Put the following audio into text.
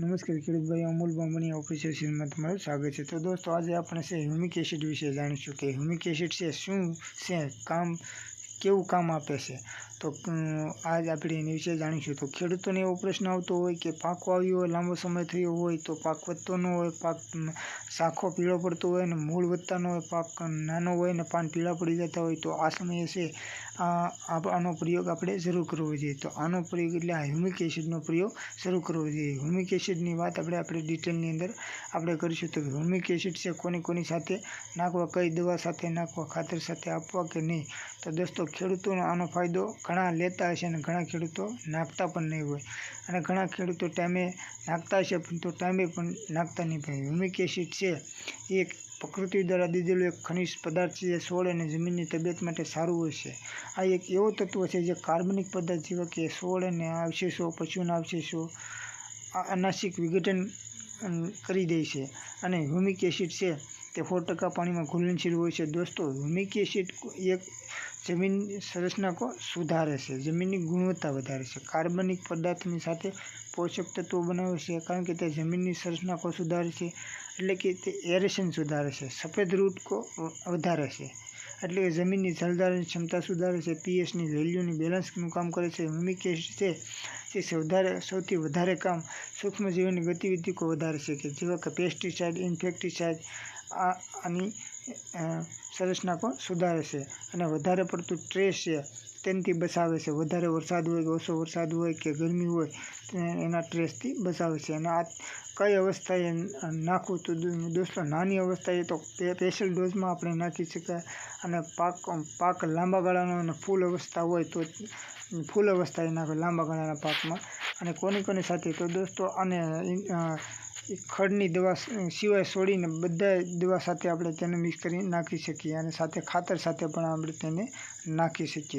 નમસ્કાર ખેડૂતભાઈ અમૂલ બામણી ઓફિસિયલ ચેનલમાં તમારું સ્વાગત છે. તો દોસ્તો, આજે આપણે છે હ્યુમિક એસિડ વિશે જાણીશું કે હ્યુમિક એસિડ છે શું, છે, કામ કેવું કામ આપે છે? તો આજ આપણે એની વિશે જાણીશું. તો ખેડૂતોને એવો પ્રશ્ન આવતો હોય કે પાક વાવ્યો હોય, લાંબો સમય થયો હોય, તો પાક વધતો ન હોય, પાક શાખો પીળો પડતો હોય ને મૂળ વધતા ન હોય, પાક નાનો હોય ને પાન પીળા પડી જતા હોય, તો આ સમયે છે, આ આનો પ્રયોગ આપણે જરૂર કરવો જોઈએ. તો આનો પ્રયોગ એટલે આ હ્યુમિક એસિડનો પ્રયોગ શરૂ કરવો જોઈએ. હ્યુમિક એસિડની વાત આપણે આપણે ડિટેલની અંદર આપણે કરીશું. તો હ્યુમિક એસિડ છે કોની કોની સાથે? નાખવા કઈ દવા સાથે, નાખવા ખાતર સાથે આપવા કે નહીં? તો દોસ્તો ખેડૂતોનો આનો ફાયદો ઘણા લેતા હશે અને ઘણા ખેડૂતો નાખતા પણ નહીં હોય. અને ઘણા ખેડૂતો ટાઈમે નાખતા હશે પણ તો ટાઈમે પણ નાખતા નહીં પડે હ્યુમિક એસિડ છે, એ પ્રકૃતિ દ્વારા દીધેલું એક ખનિજ પદાર્થ છે, જે સોળ અને જમીનની તબિયત માટે સારું હોય છે. આ એક એવો તત્વ છે જે કાર્બનિક પદાર્થ જેવા કે સોળ અને અવશેષો, પશુના અવશેષો અનાસિક વિઘટન કરી દે છે. અને હ્યુમિક એસિડ છે, તે સો ટકા પાણીમાં ઘુલનશીલ હોય છે. દોસ્તો હ્યુમિક એસિડ એક જમીન સંરચનાકો સુધારે છે. જમીનની ગુણવત્તા વધારે છે. કાર્બનિક પદાર્થની સાથે પોષક તત્વો બનાવે છે, કારણ કે તે જમીનની સંરચનાકો સુધારે છે, એટલે કે તે એરેશન સુધારે છે. સફેદ રૂટ કો વધારે છે, એટલે કે જમીનની જળધારણ ક્ષમતા સુધારે છે. પીએચની વેલ્યુની બેલેન્સનું કામ કરે છે. હ્યુમિક એસિડ છે તે વધારે, સૌથી વધારે કામ સૂક્ષ્મજીવનની ગતિવિધિ કો વધારે છે. કે જેવા કે પેસ્ટિસાઇડ, ઇન્ફેક્ટિસાઇડ, આ, આની સંરચના પણ સુધારે છે. અને વધારે પડતું સ્ટ્રેસ છે, તેનાથી બચાવે છે. વધારે વરસાદ હોય કે ઓછો વરસાદ હોય કે ગરમી હોય એના સ્ટ્રેસથી બચાવે છે. અને આ કઈ અવસ્થાએ નાખવું તો દોસ્તો, નાની અવસ્થાએ તો સ્પેશિયલ ડોઝમાં આપણે નાખી શકાય. અને પાક પાક લાંબા ગાળાનો અને ફૂલ અવસ્થા હોય તો ફૂલ અવસ્થાએ નાખો લાંબા ગાળાના પાકમાં. અને કોની કોની સાથે તો દોસ્તો અને ખડની દવા સિવાય છોડીને બધા દવા સાથે આપણે તેને મિક્સ કરી નાખી શકીએ અને સાથે ખાતર સાથે પણ આપણે તેને નાખી શકીએ.